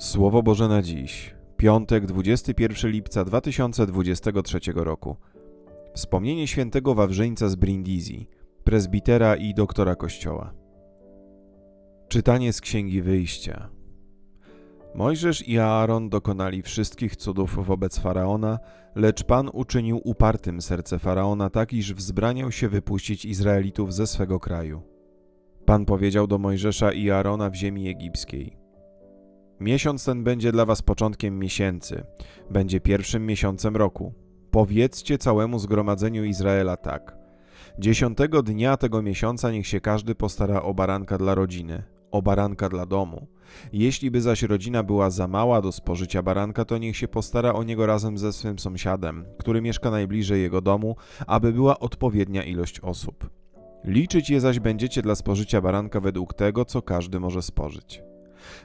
Słowo Boże na dziś, piątek 21 lipca 2023 roku. Wspomnienie świętego Wawrzyńca z Brindisi, prezbitera i doktora kościoła. Czytanie z Księgi Wyjścia. Mojżesz i Aaron dokonali wszystkich cudów wobec Faraona, lecz Pan uczynił upartym serce Faraona tak, iż wzbraniał się wypuścić Izraelitów ze swego kraju. Pan powiedział do Mojżesza i Aarona w ziemi egipskiej – Miesiąc ten będzie dla was początkiem miesięcy, będzie pierwszym miesiącem roku. Powiedzcie całemu zgromadzeniu Izraela tak. Dziesiątego dnia tego miesiąca niech się każdy postara o baranka dla rodziny, o baranka dla domu. Jeśli by zaś rodzina była za mała do spożycia baranka, to niech się postara o niego razem ze swym sąsiadem, który mieszka najbliżej jego domu, aby była odpowiednia ilość osób. Liczyć je zaś będziecie dla spożycia baranka według tego, co każdy może spożyć.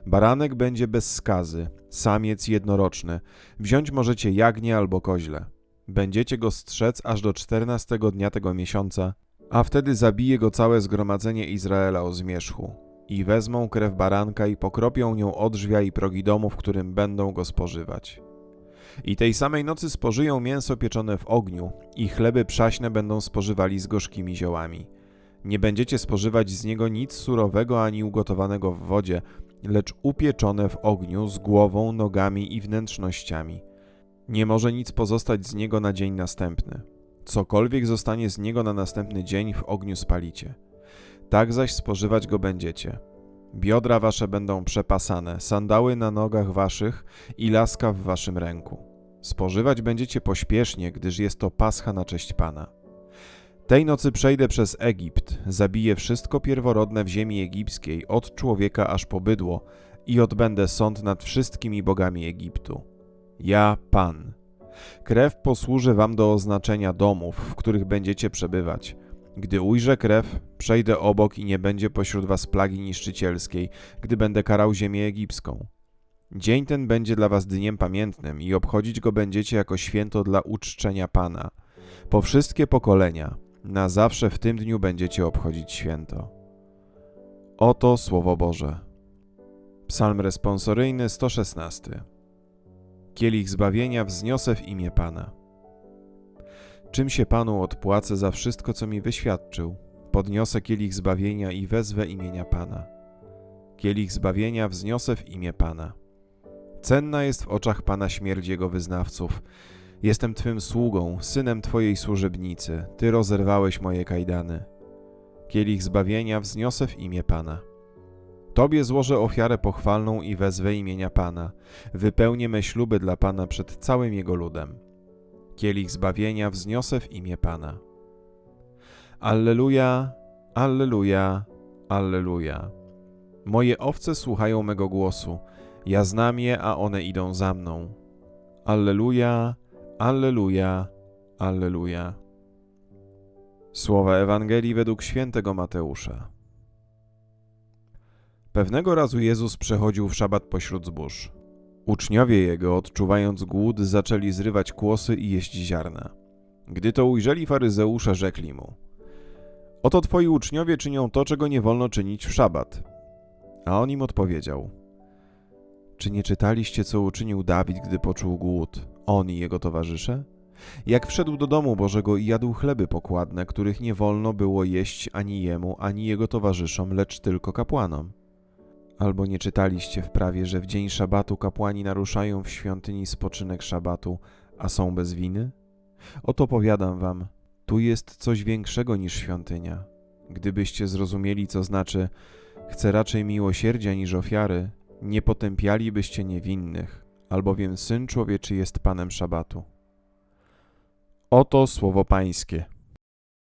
Baranek będzie bez skazy, samiec jednoroczny. Wziąć możecie jagnię albo koźle. Będziecie go strzec aż do czternastego dnia tego miesiąca, a wtedy zabije go całe zgromadzenie Izraela o zmierzchu. I wezmą krew baranka i pokropią nią odrzwia i progi domu, w którym będą go spożywać. I tej samej nocy spożyją mięso pieczone w ogniu, i chleby przaśne będą spożywali z gorzkimi ziołami. Nie będziecie spożywać z niego nic surowego ani ugotowanego w wodzie, lecz upieczone w ogniu z głową, nogami i wnętrznościami. Nie może nic pozostać z niego na dzień następny. Cokolwiek zostanie z niego na następny dzień w ogniu spalicie. Tak zaś spożywać go będziecie. Biodra wasze będą przepasane, sandały na nogach waszych i laska w waszym ręku. Spożywać będziecie pośpiesznie, gdyż jest to pascha na cześć Pana. Tej nocy przejdę przez Egipt, zabiję wszystko pierworodne w ziemi egipskiej, od człowieka aż po bydło, i odbędę sąd nad wszystkimi bogami Egiptu. Ja, Pan. Krew posłuży wam do oznaczenia domów, w których będziecie przebywać. Gdy ujrzę krew, przejdę obok i nie będzie pośród was plagi niszczycielskiej, gdy będę karał ziemię egipską. Dzień ten będzie dla was dniem pamiętnym i obchodzić go będziecie jako święto dla uczczenia Pana. Po wszystkie pokolenia, na zawsze w tym dniu będziecie obchodzić święto. Oto Słowo Boże. Psalm responsoryjny 116. Kielich zbawienia wzniosę w imię Pana. Czym się Panu odpłacę za wszystko, co mi wyświadczył? Podniosę kielich zbawienia i wezwę imienia Pana. Kielich zbawienia wzniosę w imię Pana. Cenna jest w oczach Pana śmierć Jego wyznawców. Jestem Twym sługą, synem Twojej służebnicy. Ty rozerwałeś moje kajdany. Kielich zbawienia wzniosę w imię Pana. Tobie złożę ofiarę pochwalną i wezwę imienia Pana. Wypełnię me śluby dla Pana przed całym Jego ludem. Kielich zbawienia wzniosę w imię Pana. Alleluja, Alleluja, Alleluja. Moje owce słuchają mego głosu. Ja znam je, a one idą za mną. Alleluja, Alleluja, Alleluja. Słowa Ewangelii według świętego Mateusza. Pewnego razu Jezus przechodził w szabat pośród zbóż. Uczniowie jego, odczuwając głód, zaczęli zrywać kłosy i jeść ziarna. Gdy to ujrzeli faryzeusze, rzekli mu: Oto twoi uczniowie czynią to, czego nie wolno czynić w szabat. A on im odpowiedział: Czy nie czytaliście, co uczynił Dawid, gdy poczuł głód, on i jego towarzysze? Jak wszedł do domu Bożego i jadł chleby pokładne, których nie wolno było jeść ani jemu, ani jego towarzyszom, lecz tylko kapłanom. Albo nie czytaliście w prawie, że w dzień szabatu kapłani naruszają w świątyni spoczynek szabatu, a są bez winy? Oto powiadam wam, tu jest coś większego niż świątynia. Gdybyście zrozumieli, co znaczy, chcę raczej miłosierdzia niż ofiary, nie potępialibyście niewinnych, albowiem Syn Człowieczy jest Panem szabatu. Oto słowo Pańskie.